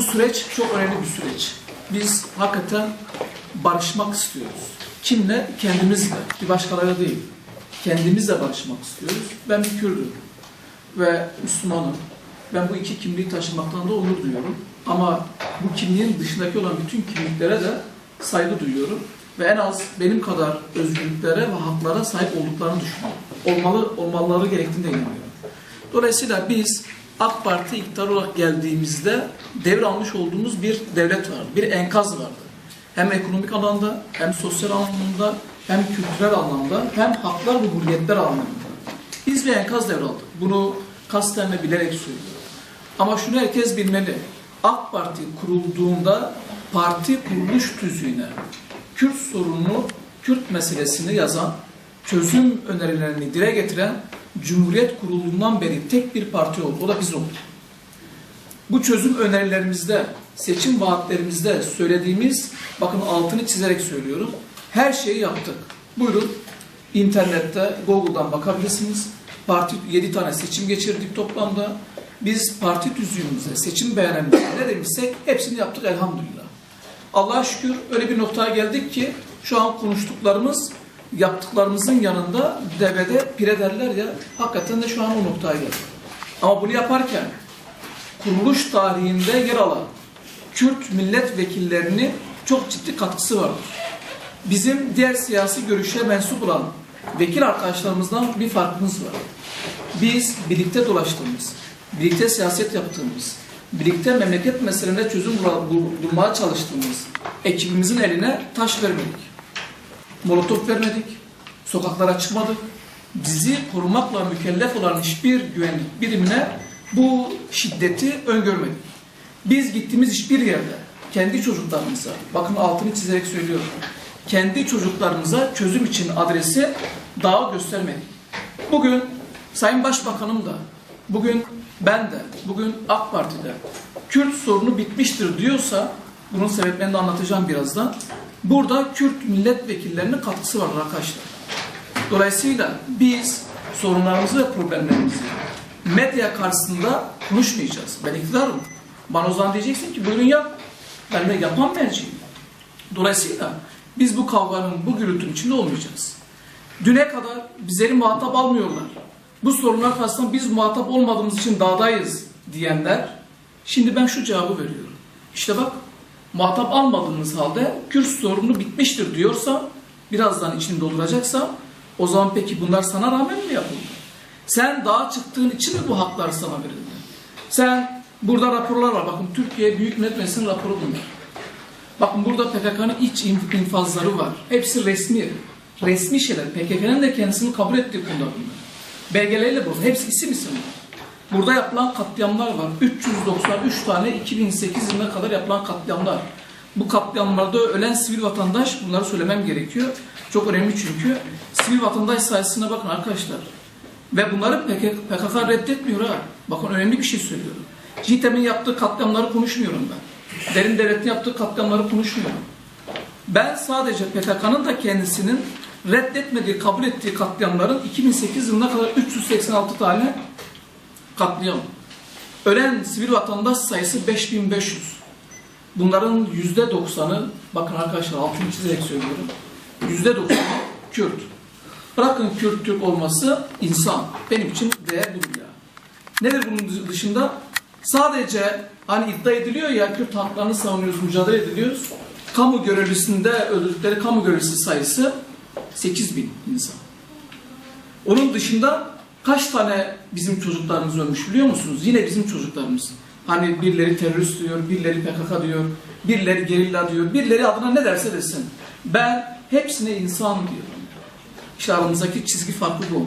Bu süreç çok önemli bir süreç. Biz hakikaten barışmak istiyoruz. Kimle? Kendimizle. Bir başkaları değil. Kendimizle barışmak istiyoruz. Ben bir Kürdüm ve Müslümanım. Ben bu iki kimliği taşımaktan da onur duyuyorum. Ama bu kimliğin dışındaki olan bütün kimliklere de saygı duyuyorum. Ve en az benim kadar özgürlüklere ve haklara sahip olduklarını düşünüyorum. Olmalı, olmaları gerektiğine inanıyorum. Dolayısıyla biz AK Parti iktidar olarak geldiğimizde devralmış olduğumuz bir devlet vardı, bir enkaz vardı. Hem ekonomik alanda, hem sosyal anlamda, hem kültürel anlamda, hem haklar ve hürriyetler anlamında. Biz bir enkaz devraldık. Bunu kasten ve bilerek söylüyorum. Ama şunu herkes bilmeli. AK Parti kurulduğunda parti kuruluş tüzüğüne Kürt sorununu, Kürt meselesini yazan, çözüm önerilerini dile getiren Cumhuriyet kurulundan beri tek bir parti oldu. O da biz olduk. Bu çözüm önerilerimizde, seçim vaatlerimizde söylediğimiz, bakın altını çizerek söylüyorum, her şeyi yaptık. Buyurun, internette, Google'dan bakabilirsiniz. Parti 7 tane seçim geçirdik toplamda. Biz parti tüzüğümüze, seçim beyanımıza ne demişsek hepsini yaptık elhamdülillah. Allah'a şükür öyle bir noktaya geldik ki şu an konuştuklarımız yaptıklarımızın yanında devede pire derler ya hakikaten de şu an o noktaya geldik. Ama bunu yaparken kuruluş tarihinde yer alan Kürt milletvekillerinin çok ciddi katkısı vardır. Bizim diğer siyasi görüşe mensup olan vekil arkadaşlarımızdan bir farkımız var. Biz birlikte dolaştığımız, birlikte siyaset yaptığımız, birlikte memleket meselelerine çözüm bulmaya çalıştığımız ekibimizin eline taş vermedik. Molotof vermedik. Sokaklara çıkmadık. Bizi korumakla mükellef olan hiçbir güvenlik birimine bu şiddeti öngörmedik. Biz gittiğimiz hiçbir yerde kendi çocuklarımıza, bakın altını çizerek söylüyorum, kendi çocuklarımıza çözüm için adresi dağı göstermedik. Bugün Sayın Başbakanım da, bugün ben de, bugün AK Parti'de Kürt sorunu bitmiştir diyorsa, bunun sebeplerini anlatacağım birazdan. Burada Kürt milletvekillerinin katkısı var arkadaşlar. Dolayısıyla biz sorunlarımızı ve problemlerimizi medya karşısında konuşmayacağız. Ben iktidarım. Bana o zaman diyeceksin ki buyurun yap. Ben de yapan merciyim. Dolayısıyla biz bu kavganın, bu gürültünün içinde olmayacağız. Düne kadar bizleri muhatap almıyorlar. Bu sorunlar karşısında biz muhatap olmadığımız için dağdayız diyenler, şimdi ben şu cevabı veriyorum. İşte bak, muhatap almadığımız halde Kürt sorunu bitmiştir diyorsa, birazdan içini dolduracaksa, o zaman peki bunlar sana rağmen mi yapıldı? Sen dağa çıktığın için mi bu haklar sana verildi? Sen, burada raporlar var, bakın Türkiye Büyük Millet Meclisi'nin raporu bunlar. Bakın burada PKK'nın iç infazları var. Hepsi resmi. Resmi şeyler. PKK'nın da kendisini kabul ettiği konular bunlar. Belgeleriyle burada. Hepsi isim isim. Burada yapılan katliamlar var. 393 tane 2008 yılına kadar yapılan katliamlar. Bu katliamlarda ölen sivil vatandaş, bunları söylemem gerekiyor. Çok önemli çünkü. Sivil vatandaş sayısına bakın arkadaşlar. Ve bunları PKK, reddetmiyor ha. Bakın önemli bir şey söylüyorum. JITEM'in yaptığı katliamları konuşmuyorum ben. Derin devletin yaptığı katliamları konuşmuyorum. Ben sadece PKK'nın da kendisinin reddetmediği, kabul ettiği katliamların 2008 yılına kadar 386 tane katliam. Ölen sivil vatandaş sayısı 5500. Bunların %90'ı, bakın arkadaşlar altını çizerek söylüyorum, %90'ı Kürt. Bırakın Kürt Türk olması insan. Benim için değer budur ya. Nedir bunun dışında? Sadece hani iddia ediliyor ya Kürt haklarını savunuyoruz, mücadele ediliyoruz. Kamu görevlisinde öldürdükleri kamu görevlisi sayısı 8 bin insan. Onun dışında kaç tane bizim çocuklarımız ölmüş biliyor musunuz? Yine bizim çocuklarımız. Hani birileri terörist diyor, birileri PKK diyor, birileri gerilla diyor, birileri adına ne derse desin. Ben hepsine insan diyorum. İşte aramızdaki çizgi farklı bu.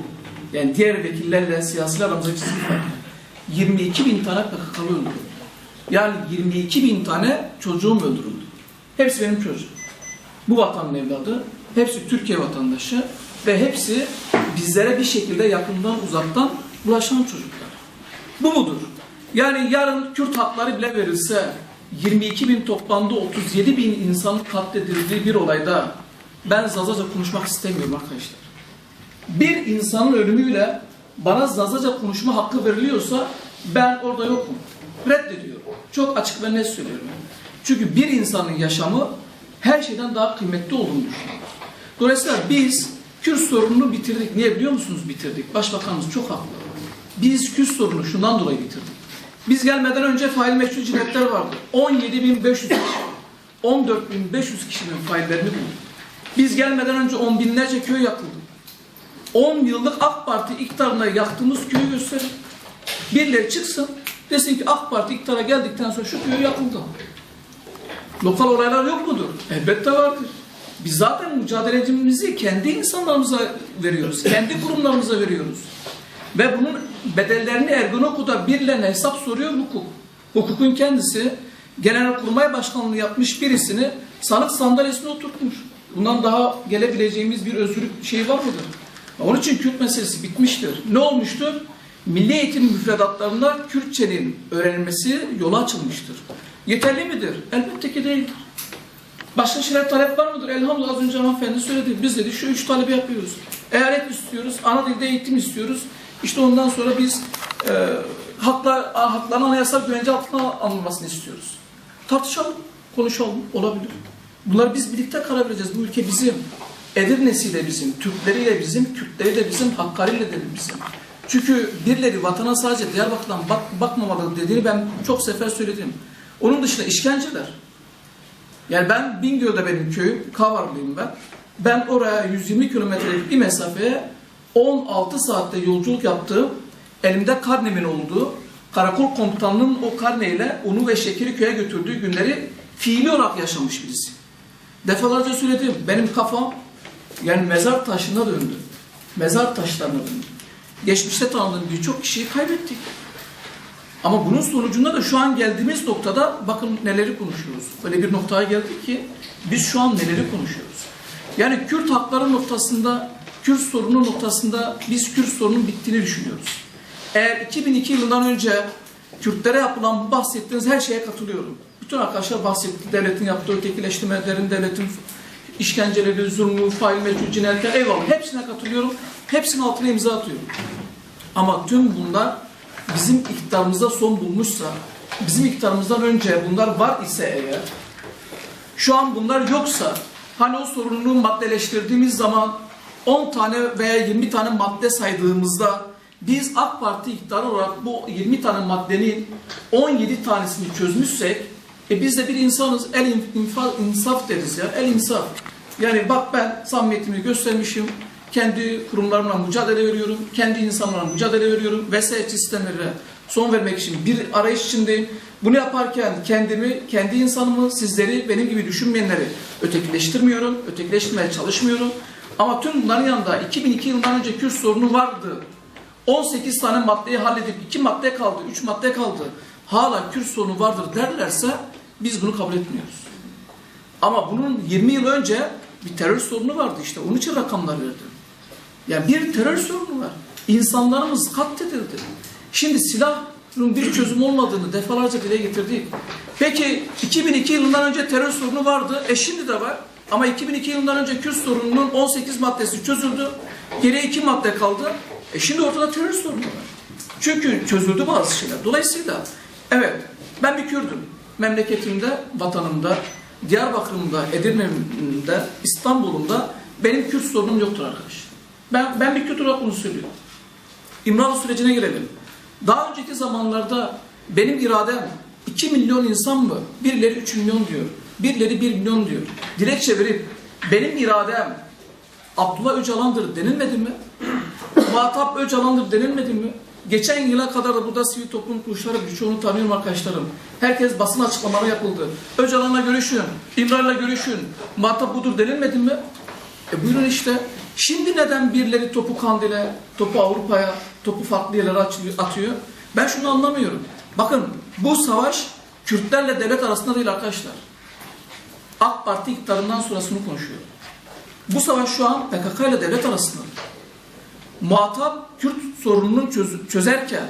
Yani diğer vekillerle siyasiler aramızdaki çizgi farklı. 22 bin tane PKK'lı öldürüldü. Yani 22 bin tane çocuğum öldürüldü. Hepsi benim çocuğum. Bu vatanın evladı, hepsi Türkiye vatandaşı ve hepsi bizlere bir şekilde yakından uzaktan ulaşan çocuklar. Bu mudur? Yani yarın Kürt hakları bile verilse 22 bin toplamda 37 bin insanın katledildiği bir olayda ben zazaca konuşmak istemiyorum arkadaşlar. Bir insanın ölümüyle bana zazaca konuşma hakkı veriliyorsa ben orada yokum. Reddediyorum. Çok açık ve net söylüyorum. Çünkü bir insanın yaşamı her şeyden daha kıymetli olduğunu düşünüyorum. Dolayısıyla biz Kürt sorununu bitirdik. Niye biliyor musunuz bitirdik? Başbakanımız çok haklı. Biz Kürt sorunu şundan dolayı bitirdik. Biz gelmeden önce fail meşru cinayetler vardı. 17.500 kişi, 14.500 kişinin faillerini bulduk. Biz gelmeden önce on binlerce köy yakıldı. 10 yıllık AK Parti iktidarına yaktığımız köyü gösterin. Birileri çıksın desin ki AK Parti iktidara geldikten sonra şu köy yakıldı. Lokal olaylar yok mudur? Elbette vardır. Biz zaten mücadelecimizi kendi insanlarımıza veriyoruz. Kendi kurumlarımıza veriyoruz. Ve bunun bedellerini Ergonoku'da birilerine hesap soruyor hukuk. Hukukun kendisi Genelkurmay Başkanlığı yapmış birisini sanık sandalyesine oturtmuş. Bundan daha gelebileceğimiz bir özgürlük şeyi var mıdır? Onun için Kürt meselesi bitmiştir. Ne olmuştur? Milli eğitim müfredatlarında Kürtçenin öğrenilmesi yola açılmıştır. Yeterli midir? Elbette ki değildir. Başka şeyler talep var mıdır? Elhamdülillah az önce hanımefendi söyledi. Biz dedi şu üç talebi yapıyoruz. Eyalet istiyoruz, ana dilde eğitim istiyoruz. İşte ondan sonra biz e, haklar, hakların anayasal güvence altına alınmasını istiyoruz. Tartışalım, konuşalım, olabilir. Bunları biz birlikte karar vereceğiz. Bu ülke bizim. Edirne'siyle bizim, Türkleriyle bizim, Kürtleri de bizim, Hakkari'yle de bizim. Çünkü birileri vatana sadece Diyarbakır'dan bak, bakmamalı dediğini ben çok sefer söyledim. Onun dışında işkenceler. Yani ben Bingöl'de benim köyüm, Kavarlıyım ben. Ben oraya 120 kilometrelik bir mesafeye 16 saatte yolculuk yaptığım, elimde karnemin olduğu, karakol komutanının o karneyle unu ve şekeri köye götürdüğü günleri fiili olarak yaşamış birisi. Defalarca söyledim, benim kafam yani mezar taşına döndü. Mezar taşlarına döndü. Geçmişte tanıdığım birçok kişiyi kaybettik. Ama bunun sonucunda da şu an geldiğimiz noktada bakın neleri konuşuyoruz. Öyle bir noktaya geldik ki biz şu an neleri konuşuyoruz. Yani Kürt hakları noktasında, Kürt sorunu noktasında biz Kürt sorunun bittiğini düşünüyoruz. Eğer 2002 yılından önce Kürtlere yapılan bahsettiğiniz her şeye katılıyorum. Bütün arkadaşlar bahsetti. Devletin yaptığı ötekileştirmelerin, devletin işkenceleri, zulmü, fail, meçhul, cinayetler eyvallah. Hepsine katılıyorum. Hepsinin altına imza atıyorum. Ama tüm bunlar bizim iktidarımıza son bulmuşsa, bizim iktidarımızdan önce bunlar var ise eğer, şu an bunlar yoksa, hani o sorununu maddeleştirdiğimiz zaman 10 tane veya 20 tane madde saydığımızda biz AK Parti iktidarı olarak bu 20 tane maddenin 17 tanesini çözmüşsek e biz de bir insanız, el infa, insaf deriz ya, el insaf. Yani bak ben samimiyetimi göstermişim, kendi kurumlarımla mücadele veriyorum, kendi insanlarla mücadele veriyorum, vesayetçi sistemlere son vermek için bir arayış içindeyim. Bunu yaparken kendimi, kendi insanımı, sizleri, benim gibi düşünmeyenleri ötekileştirmiyorum, ötekileştirmeye çalışmıyorum. Ama tüm bunların yanında 2002 yılından önce Kürt sorunu vardı. 18 tane maddeyi halledip 2 madde kaldı, 3 madde kaldı. Hala Kürt sorunu vardır derlerse biz bunu kabul etmiyoruz. Ama bunun 20 yıl önce bir terör sorunu vardı işte. Onun için rakamlar verdim. Yani bir terör sorunu var. İnsanlarımız katledildi. Şimdi silahın bir çözüm olmadığını defalarca dile getirdik. Peki 2002 yılından önce terör sorunu vardı. E şimdi de var. Ama 2002 yılından önce Kürt sorununun 18 maddesi çözüldü. Geriye 2 madde kaldı. E şimdi ortada terör sorunu var. Çünkü çözüldü bazı şeyler. Dolayısıyla evet ben bir Kürdüm. Memleketimde, vatanımda, Diyarbakır'ımda, Edirne'mde, İstanbul'umda benim Kürt sorunum yoktur arkadaş. Ben, ben bir Kürt olarak bunu söylüyorum. İmralı sürecine girelim. Daha önceki zamanlarda benim iradem 2 milyon insan mı? Birileri 3 milyon diyor. Birileri 1 milyon diyor. Dilekçe verip benim iradem Abdullah Öcalan'dır denilmedi mi? Muhatap Öcalan'dır denilmedi mi? Geçen yıla kadar da burada sivil toplum kuruluşları birçoğunu tanıyorum arkadaşlarım. Herkes basın açıklamaları yapıldı. Öcalan'la görüşün, İmralı'yla görüşün. Muhatap budur denilmedi mi? E buyurun işte. Şimdi neden birileri topu Kandil'e, topu Avrupa'ya, topu farklı yerlere atıyor? Ben şunu anlamıyorum. Bakın bu savaş Kürtlerle devlet arasında değil arkadaşlar. AK Parti iktidarından sonrasını konuşuyor. Bu savaş şu an PKK ile devlet arasında. Muhatap Kürt sorununu çöz çözerken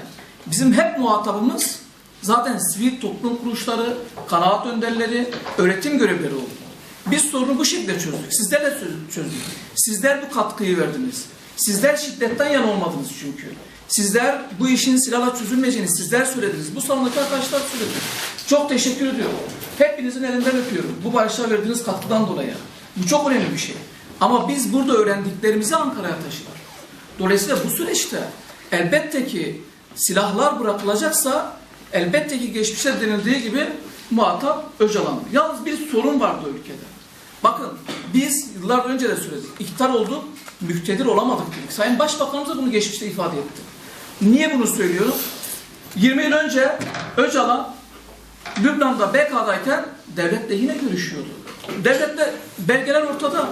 bizim hep muhatabımız zaten sivil toplum kuruluşları, kanaat önderleri, öğretim görevlileri oldu. Biz sorunu bu şekilde çözdük. Sizler de çözdük. Sizler bu katkıyı verdiniz. Sizler şiddetten yana olmadınız çünkü. Sizler bu işin silahla çözülmeyeceğini sizler söylediniz. Bu salondaki arkadaşlar söyledi. Çok teşekkür ediyorum. Hepinizin elinden öpüyorum. Bu barışa verdiğiniz katkıdan dolayı. Bu çok önemli bir şey. Ama biz burada öğrendiklerimizi Ankara'ya taşıdık. Dolayısıyla bu süreçte elbette ki silahlar bırakılacaksa elbette ki geçmişte denildiği gibi muhatap Öcalan. Yalnız bir sorun vardı ülkede. Bakın biz yıllar önce de söyledik. İktidar olduk, müktedir olamadık dedik. Sayın Başbakanımız da bunu geçmişte ifade etti. Niye bunu söylüyorum? 20 yıl önce Öcalan Lübnan'da BK'dayken devletle yine görüşüyordu. Devletle belgeler ortada.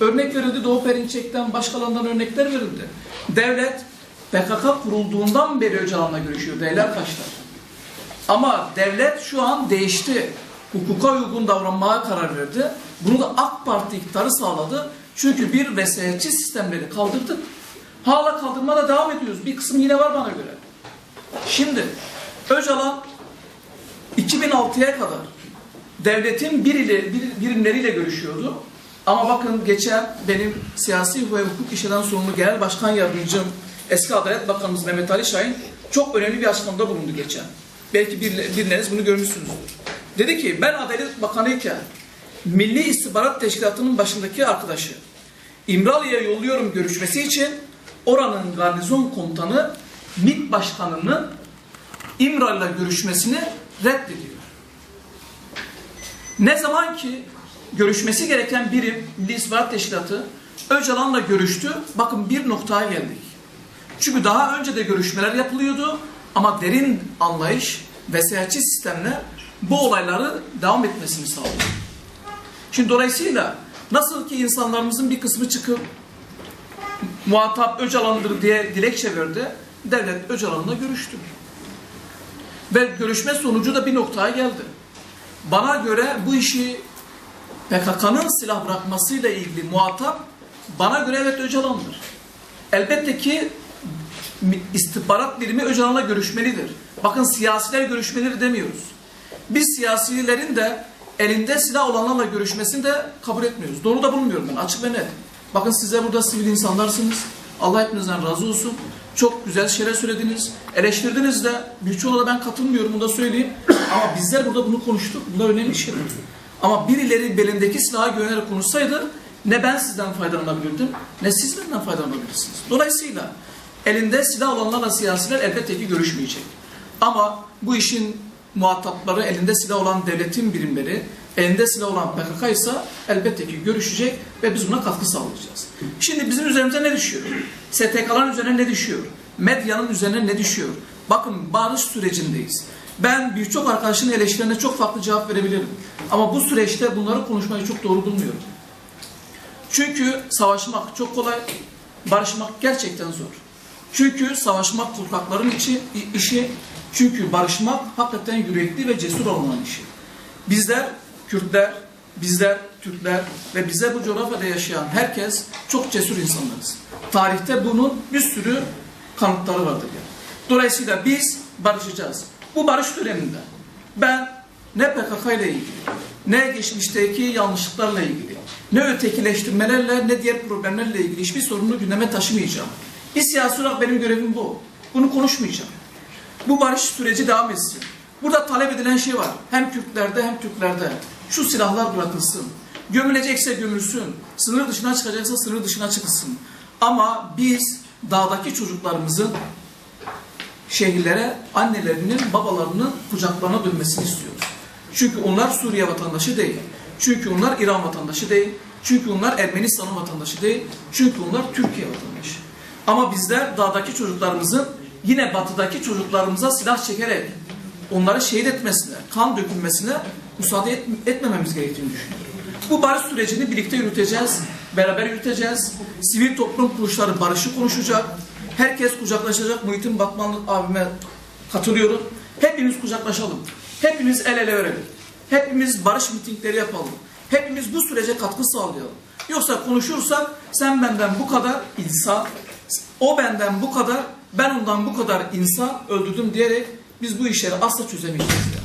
Örnek verildi Doğu Perinçek'ten, başkalarından örnekler verildi. Devlet PKK kurulduğundan beri Öcalan'la görüşüyor. Değerler kaçlar. Ama devlet şu an değişti. Hukuka uygun davranmaya karar verdi. Bunu da AK Parti iktidarı sağladı. Çünkü bir vesayetçi sistemleri kaldırdık. Hala kaldırmada devam ediyoruz. Bir kısım yine var bana göre. Şimdi Öcalan 2006'ya kadar devletin biriyle, bir, birimleriyle görüşüyordu. Ama bakın geçen benim siyasi ve hukuk işlerinden sorumlu genel başkan yardımcım eski Adalet Bakanımız Mehmet Ali Şahin çok önemli bir açıklamada bulundu geçen. Belki bir, biriniz bunu görmüşsünüzdür. Dedi ki ben Adalet Bakanı iken Milli İstihbarat Teşkilatı'nın başındaki arkadaşı İmralı'ya yolluyorum görüşmesi için oranın garnizon komutanı MİT Başkanı'nın İmralı'yla görüşmesini reddediyor. Ne zaman ki görüşmesi gereken birim Milli İstihbarat Teşkilatı Öcalan'la görüştü. Bakın bir noktaya geldik. Çünkü daha önce de görüşmeler yapılıyordu ama derin anlayış vesayetçi sistemle bu olayları devam etmesini sağladı. Şimdi dolayısıyla nasıl ki insanlarımızın bir kısmı çıkıp muhatap Öcalan'dır diye dilekçe verdi, devlet Öcalan'la görüştü. Ve görüşme sonucu da bir noktaya geldi. Bana göre bu işi PKK'nın silah bırakmasıyla ilgili muhatap bana göre evet Öcalan'dır. Elbette ki istihbarat birimi Öcalan'la görüşmelidir. Bakın siyasiler görüşmeleri demiyoruz. Biz siyasilerin de elinde silah olanlarla görüşmesini de kabul etmiyoruz. Doğru da bulmuyorum ben açık ve net. Bakın size burada sivil insanlarsınız. Allah hepinizden razı olsun. Çok güzel şeyler söylediniz. Eleştirdiniz de birçoğuna da ben katılmıyorum bunu da söyleyeyim. Ama bizler burada bunu konuştuk. Bunlar önemli şeyler. Ama birileri belindeki silaha güvenerek konuşsaydı ne ben sizden faydalanabilirdim ne siz benden faydalanabilirsiniz. Dolayısıyla elinde silah olanlarla siyasiler elbette ki görüşmeyecek. Ama bu işin muhatapları elinde silah olan devletin birimleri, elinde silah olan PKK ise elbette ki görüşecek ve biz buna katkı sağlayacağız. Şimdi bizim üzerimize ne düşüyor? STK'ların üzerine ne düşüyor? Medyanın üzerine ne düşüyor? Bakın barış sürecindeyiz. Ben birçok arkadaşın eleştirilerine çok farklı cevap verebilirim. Ama bu süreçte bunları konuşmayı çok doğru bulmuyorum. Çünkü savaşmak çok kolay, barışmak gerçekten zor. Çünkü savaşmak korkakların içi, işi, çünkü barışmak hakikaten yürekli ve cesur olmanın işi. Bizler Kürtler, bizler Türkler ve bize bu coğrafyada yaşayan herkes çok cesur insanlarız. Tarihte bunun bir sürü kanıtları vardır. Yani. Dolayısıyla biz barışacağız. Bu barış döneminde ben ne PKK ile ilgili, ne geçmişteki yanlışlıklarla ilgili, ne ötekileştirmelerle ne diğer problemlerle ilgili hiçbir sorunu gündeme taşımayacağım. Bir siyasi olarak benim görevim bu. Bunu konuşmayacağım. Bu barış süreci devam etsin. Burada talep edilen şey var. Hem Kürtlerde hem Türklerde. Şu silahlar bırakılsın. Gömülecekse gömülsün. Sınır dışına çıkacaksa sınır dışına çıkılsın. Ama biz dağdaki çocuklarımızın şehirlere annelerinin, babalarının kucaklarına dönmesini istiyoruz. Çünkü onlar Suriye vatandaşı değil. Çünkü onlar İran vatandaşı değil. Çünkü onlar Ermenistan'ın vatandaşı değil. Çünkü onlar Türkiye vatandaşı. Ama bizler dağdaki çocuklarımızın yine batıdaki çocuklarımıza silah çekerek onları şehit etmesine, kan dökülmesine müsaade et, etmememiz gerektiğini düşünüyorum. Bu barış sürecini birlikte yürüteceğiz, beraber yürüteceğiz. Sivil toplum kuruluşları barışı konuşacak. Herkes kucaklaşacak. Muhittin Batmanlı abime katılıyorum. Hepimiz kucaklaşalım. Hepimiz el ele verelim. Hepimiz barış mitingleri yapalım. Hepimiz bu sürece katkı sağlayalım. Yoksa konuşursak sen benden bu kadar insan, o benden bu kadar, ben ondan bu kadar insan öldürdüm diyerek biz bu işleri asla çözemeyeceğiz. Yani.